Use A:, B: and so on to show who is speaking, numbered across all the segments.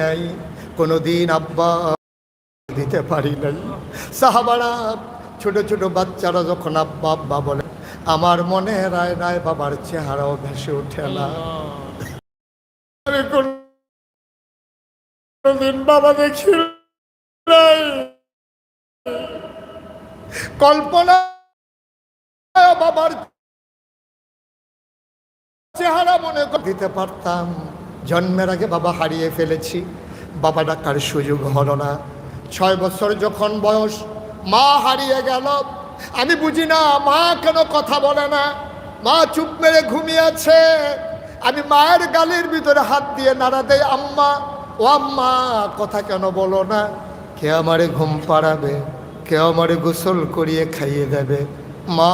A: নাই, কোনোদিন আব্বা দিতে পারি নাই। সাহাবারা, ছোট ছোট বাচ্চারা যখন আব্বা আব্বা বলে, আমার মনে রায় রায় বাবার চেহারাও ভেসে ওঠে না। বাবা দেখি কল্পনা বাবার চেহারা মনে দিতে পারতাম। জন্মের আগে বাবা হারিয়ে ফেলেছি। বাবা ডাকার সুযোগ হলো না। ছয় বছর যখন বয়স, মা হারিয়ে গেল। আমি বুঝি না, মা কেন কথা বলে না। মা চুপ মেরে ঘুমিয়ে আছে। আমি মায়ের গালের ভিতরে হাত দিয়ে নাড়া দেয় আম্মা, ও আম্মা, কথা কেন বলো না? কে আমারে ঘুম পাড়াবে? কে আমারে গোসল করিয়ে খাইয়ে দেবে? মা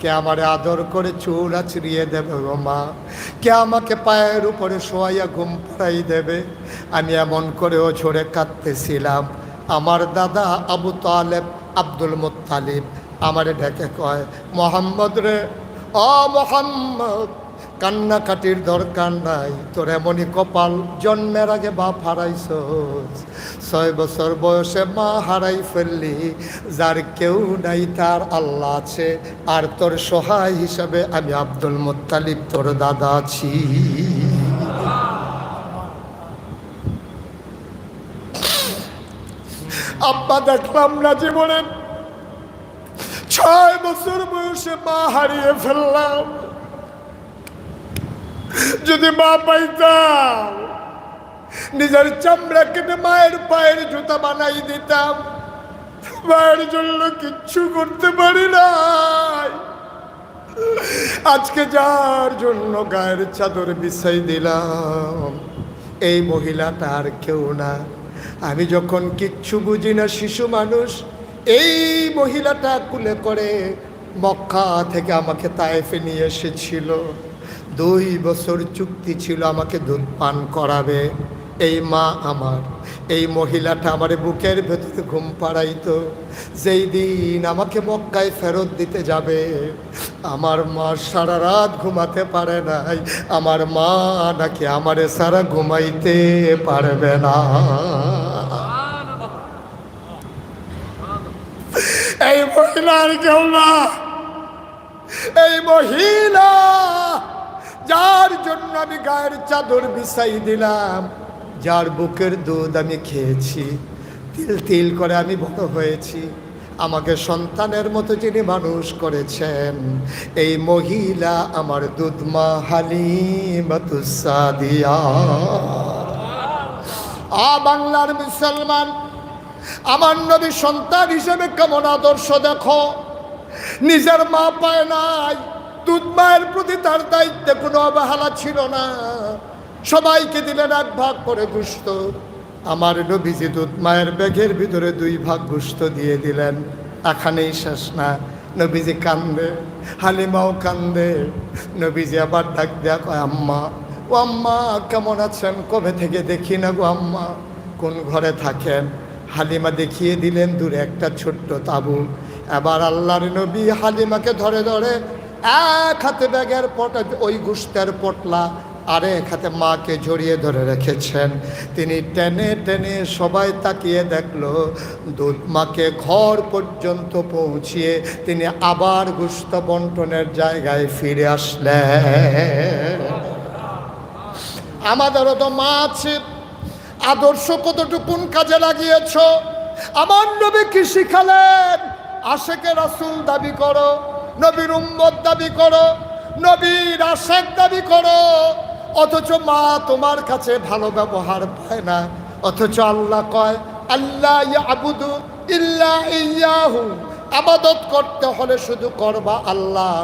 A: কে আমার আদর করে চুল আছড়িয়ে দেবে গো মা? কে আমাকে পায়ের উপরে শোয়াইয়া ঘুম পাড়াই দেবে? আমি এমন করেও ঝরে কাঁদতেছিলাম। আমার দাদা আবু তালেব আব্দুল মুত্তালিব আমারে ডেকে কয়, মোহাম্মদ রে অ মোহাম্মদ কান্নাকাটির দরকার নাই। তোর এমনই কপাল, জন্মের আগে বাপ হারাইছ ছয় বছর বয়সে মা হারাই ফেললি, যার কেউ নাই, তার আল্লাহ আছে। আর তোর সহায় হিসাবে আমি আব্দুল মোত্তালিব, তোর দাদা আছি। আব্বা, দেখলাম না জীবনে। ছয় বছর বয়সে মা হারিয়ে ফেললাম। যদি মা পাইতাম নিজের চামড়া কেটে মায়ের পায়ের জুতা বানাই দিতাম। মায়ের জন্য কিচ্ছু করতে পারি নাই। আজকে যার জন্য গায়ের চাদর বিছাই দিলাম, এই মহিলাটা আর কেউ না। আমি যখন কিচ্ছু বুঝি না, শিশু মানুষ, এই মহিলাটা কুলে করে মক্কা থেকে আমাকে তায়েফে নিয়ে এসেছিল। দুই বছর চুক্তি ছিল আমাকে দুধ পান করাবে। এই মা আমার, এই মহিলাটা আমার বুকের ভেতরে ঘুম পাড়াইতো। যেই দিন আমাকে মক্কায় ফেরত দিতে যাবে, আমার মা সারা রাত ঘুমাতে পারে নাই। আমার মা নাকি আমারে সারা ঘুমাইতে পারবে না। এই মহিলার কেউ না এই মহিলা যার জন্য আমি গায়ের চাদর বিছাই দিলাম। যার বুকের দুধ আমি খেয়েছি। তিল তিল করে আমি বড় হয়েছি। আমাকে সন্তানের মতো যিনি মানুষ করেছেন, এই মহিলা আমার দুধমা হালিমাতুসাদিয়া আ বাংলার মুসলমান, আমার নবী সন্তান হিসেবে কেমন আদর্শ দেখো? নিজের মা পায় নাই। দুধ মায়ের প্রতি তার দায়িত্বে কোনো অবহেলা ছিল না। সবাইকে দিলেন এক ভাগ করে গুস্ত আমার নবীজি দুধ মায়ের ব্যাগের ভিতরে দুই ভাগ গুস্ত দিয়ে দিলেন। এখানেই শেষ না। নবীজি কান্দে, হালিমাও কান্দে। নবীজি আবার ডাক কয়, আম্মা, ও আম্মা, কেমন আছেন? কবে থেকে দেখি না গো আম্মা? কোন ঘরে থাকেন? হালিমা দেখিয়ে দিলেন দূরে একটা ছোট্ট তাবু। এবার আল্লাহর নবী হালিমাকে ধরে ধরে এক হাতে ব্যাগের পট, ওই গুস্তের পটলা আরেক হাতে মাকে জড়িয়ে ধরে রেখেছেন। তিনি টেনে টেনে সবাই তাকিয়ে দেখল, দুধ মাকে ঘর পর্যন্ত পৌঁছিয়ে তিনি আবার গুস্ত বন্টনের জায়গায় ফিরে আসলেন। আমাদেরও তো মা আছে, আদর্শ কতটুকুন কাজে লাগিয়েছ? আমার নবী কি শিখালেন? আশেকে রাসুল দাবি করো নবীর উম্মত দাবি করো, নবীর আশেক দাবি করো। অথচ মা তোমার কাছে ভালো ব্যবহার পায় না। অথচ আল্লাহ কয় আল্লাহ আবুদু ইল্লা ইয়াহু। আবাদত করতে হলে শুধু করবা আল্লাহ।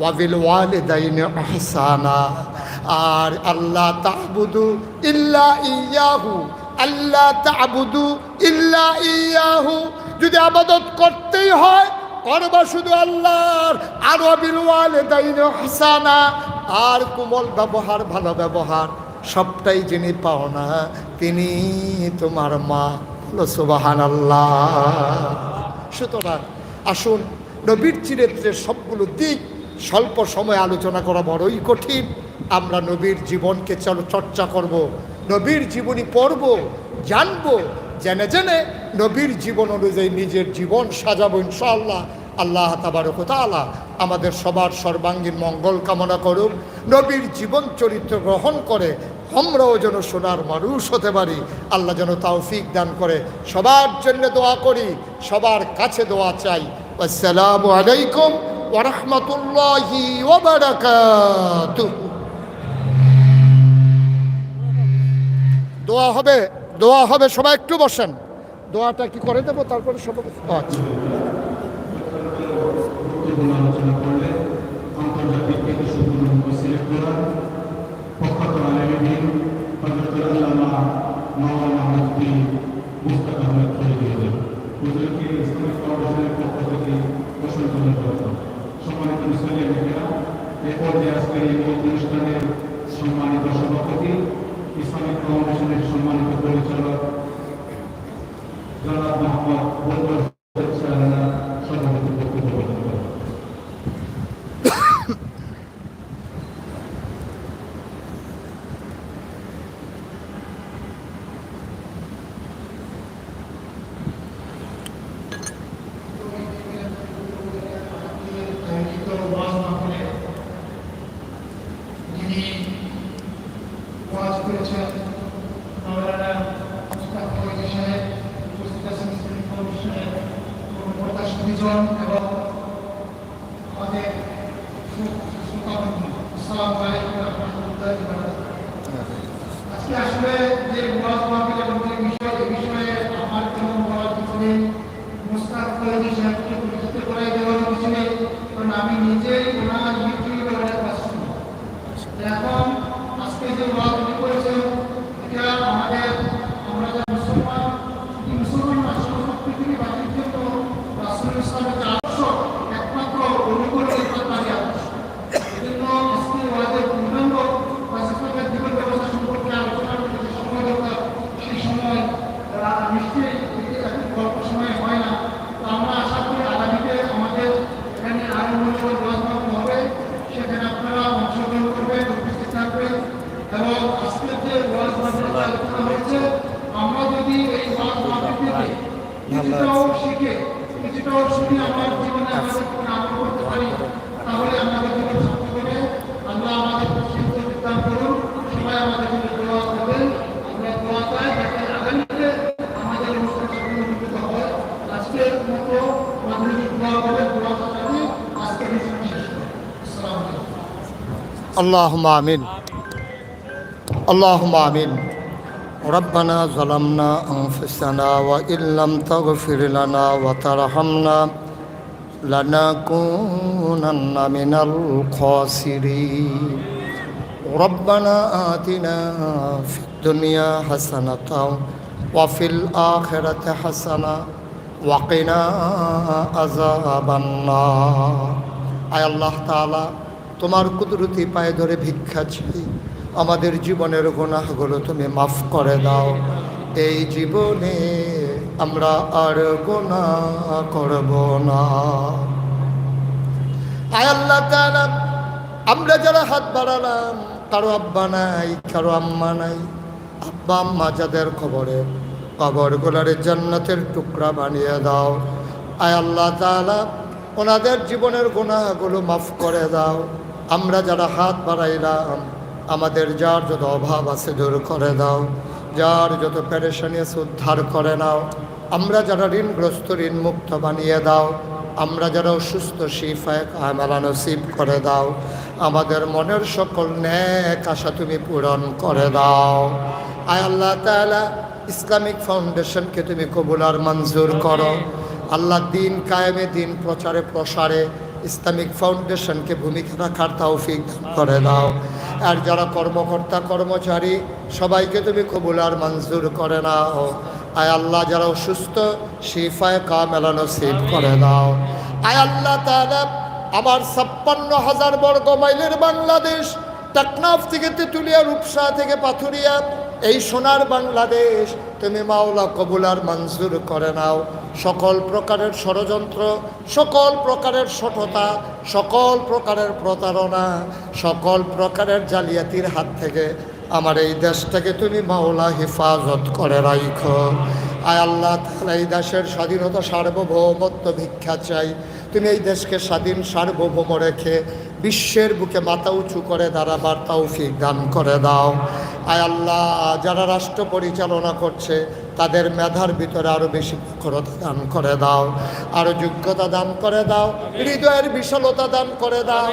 A: ওয়াবিল ওয়ালিদাইন আহসানা আর আল্লাহ তাহবুদু ইল্লা ইয়াহু। আল্লাহ তাহবুদু ইল্লা ইয়াহু। যদি আবাদত করতেই হয় করবা শুধু আল্লাহর, আর আহসানা আর কোমল ব্যবহার, ভালো ব্যবহার, সবটাই যিনি পাও না, তিনি তোমার মা। সুবাহান আল্লাহ সুতরাং আসুন, নবীর চরিত্রের সবগুলো দিক স্বল্প সময় আলোচনা করা বড়ই কঠিন। আমরা নবীর জীবনকে চর্চা করব, নবীর জীবনী পড়ব, জানব জেনে জেনে নবীর জীবন অনুযায়ী নিজের জীবন সাজাবো ইনশাআল্লাহ। আল্লাহ তাবারক তাআলা আমাদের সবার সর্বাঙ্গীন মঙ্গল কামনা করুক। নবীর জীবন চরিত্র গ্রহণ করে আমরাও যেন সোনার মানুষ হতে পারি। আল্লাহ যেন তৌফিক দান করে। সবার জন্য দোয়া করি, সবার কাছে দোয়া চাই। আসসালামু আলাইকুম ওরহমতুল্লাহি দোয়া হবে। দোয়া হবে, সবাই একটু বসেন। দোয়াটা কি করে দেবো, তারপরে সব আচ্ছা।
B: সম্মানিত সভাপতি, ইসলামিক ফাউন্ডেশনের সম্মানিত জনাব মোহাম্মদ বন্দর সভাপতি বক্তব্য প্রদান করেন
C: আয়োজিত ওয়াজ মাহফিলে যিনি ওয়াজ করেছেন মাওলানা মুস্তাক ফরিদি সাহেব উপস্থিত আছেন ইসলামিক ফাউন্ডেশনের প্রকাশ দুজন এবং আমাদের সুলতান আসসালামু আলাইকুম রহমতুল্লাহি ওয়া বারাকাতুহু আজকে আসলে যে ওয়াজ মাহফিল এবং যে বিষয় এই বিষয়ে আমার কোনো বলার কিছু নেই আমি নিজেই ওনার ইউটিউবে অনেক এখন আজকে যে ওয়াজ উনি করেছেন এটা আমাদের আমরা যারা মুসলমান এই মুসলমান রাষ্ট্র পৃথিবী বাতিল জন্য রাসুল ইসলামের যে আদর্শ একমাত্র অনুকূল একমাত্র আদর্শ এজন্য আজকে ওয়াজের পূর্ণাঙ্গ রাসুলের জীবন ব্যবস্থা সম্পর্কে আলোচনা করতে যে সময় দরকার সেই সময় আহ, নিশ্চয়ই এটি এখন অল্প সময় হয় না তো আমরা আশা করি আগামীতে আমাদের এখানে আরও মূল্যবান ওয়াজ মাহফিল হবে সেখানে আপনারা অংশগ্রহণ করবেন উপস্থিত থাকবেন এবং আজকের যে ওয়াজ মাহফিল আলোচনা হয়েছে আমরা যদি এই ওয়াজ মাহফিল থেকে কিছুটাও শিখে কিছুটাও শুনে আমার জীবনে আমাদের কোনো আমল করতে পারি তাহলে আমাদের জীবন সফল হবে আল্লাহ আমাদের সিদ্ধ বিদ্যান করুন সবাই আমাদের জন্য দোয়া করবেন আমরা দোয়া চাই যাতে আগামীতে আমাদের অনুষ্ঠান সফল হয় আজকের মতো মাধ্যমিক দোয়া হবে দোয়া চাই আজকের অনুষ্ঠান শেষ করব আসসালামু আলাইকুম
A: اللهم آمين اللهم آمين ربنا ظلمنا أنفسنا وإن لم تغفر لنا وترحمنا لنكونن من الخاسرين ربنا آتنا في الدنيا حسنة وفي الآخرة حسنة وقنا عذاب النار আয় আল্লাহ তাআলা তোমার কুদরতি পায়ে ধরে ভিক্ষা চাই আমাদের জীবনের গুনাহগুলো তুমি মাফ করে দাও। এই জীবনে আমরা আর গোনা করব না। আয় আল্লাহ আমরা যারা হাত বাড়ালাম, কারও আব্বা নাই, কারও আম্মা নাই, আব্বা আম্মা যাদের খবরে কবরগুলারে জান্নাতের টুকরা বানিয়ে দাও। আয় আল্লাহ ওনাদের জীবনের গুনাহগুলো মাফ করে দাও। আমরা যারা হাত বাড়াইলাম আমাদের যার যত অভাব আছে দূর করে দাও। যার যত পেরেশানি আছে উদ্ধার করে নাও। আমরা যারা ঋণগ্রস্ত ঋণ মুক্ত বানিয়ে দাও। আমরা যারা অসুস্থ, শিফায় কামেলা নসিব করে দাও। আমাদের মনের সকল ন্যাক আশা তুমি পূরণ করে দাও। আয় আল্লাহ তাআলা, ইসলামিক ফাউন্ডেশনকে তুমি কবুল আর মঞ্জুর করো। আল্লাহ দিন কায়েমে, দিন প্রচারে, প্রসারে ইসলামিক ফাউন্ডেশনকে ভূমিকা রাখার তৌফিক করে দাও। আর যারা কর্মকর্তা, কর্মচারী, সবাইকে তুমি কবুল আর মঞ্জুর করে নাও। আয় আল্লাহ, যারা অসুস্থ, শিফায় কামেলা নসিব করে দাও আয় আল্লাহ আমার ছাপ্পান্ন হাজার বর্গ মাইলের বাংলাদেশ, টাকনাফ থেকে তেঁতুলিয়া, রূপসা থেকে পাথুরিয়া এই সোনার বাংলাদেশ, তুমি মাওলা কবুলার মঞ্জুর করে নাও। সকল প্রকারের ষড়যন্ত্র, সকল প্রকারের সঠতা, সকল প্রকারের প্রতারণা, সকল প্রকারের জালিয়াতির হাত থেকে আমার এই দেশটাকে তুমি মাওলা হেফাজত করে রাইখো। আয় আল্লাহ তাহলে এই দেশের স্বাধীনতা সার্বভৌমত্ব ভিক্ষা চাই। তুমি এই দেশকে স্বাধীন, সার্বভৌম রেখে বিশ্বের বুকে মাথা উঁচু করে দাঁড়াবার তৌফিক দান করে দাও। আয় আল্লাহ, যারা রাষ্ট্র পরিচালনা করছে, তাদের মেধার ভিতরে আরও বেশি প্রখরতা দান করে দাও। আরও যোগ্যতা দান করে দাও, হৃদয়ের বিশালতা দান করে দাও,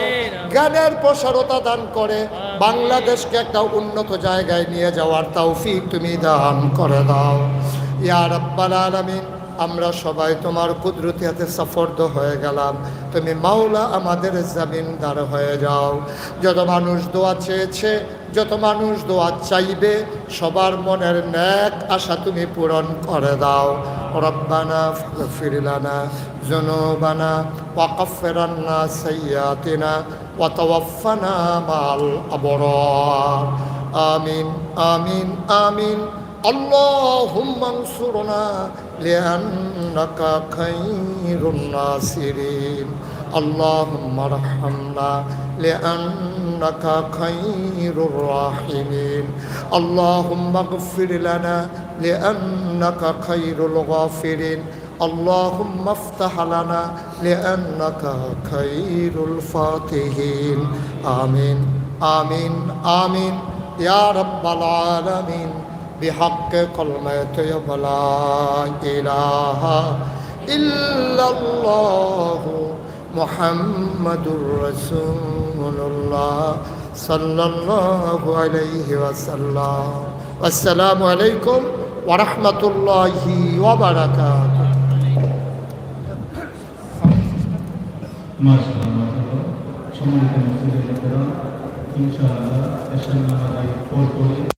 A: জ্ঞানের প্রসারতা দান করে, বাংলাদেশকে একটা উন্নত জায়গায় নিয়ে যাওয়ার তৌফিক তুমি দান করে দাও। ইয়ার রাব্বাল আলামিন আমরা সবাই তোমার কুদরতি হাতে সফর্দ হয়ে গেলাম তুমি মাওলা আমাদের জামিনদার হয়ে যাও যত মানুষ দোয়া চেয়েছে যত মানুষ দোয়া চাইবে সবার মনের ন্যাক আশা তুমি পূরণ করে দাও রব্বানা ফিরিলানা জনবানা ওয়াকফেরান্না সৈয়াতিনা ওয়াতওয়াফানা মাল আবরার আমিন আমিন আমিন اللهم انصرنا لأنك خير الناصرين. اللهم ارحمنا لأنك خير الراحمين. اللهم اغفر لنا لأنك خير الغافرين اللهم افتح لنا لأنك خير الفاتحين. آمين. آمين. آمين. يا رب العالمين. بحق كلمة لا إله إلا الله محمد رسول الله صلى الله عليه وسلم والسلام عليكم ورحمة الله وبركاته
B: মাশাআল্লাহ সম্মানিত মুসলিম ইনশাআল্লাহ এশার নামাজ পর করে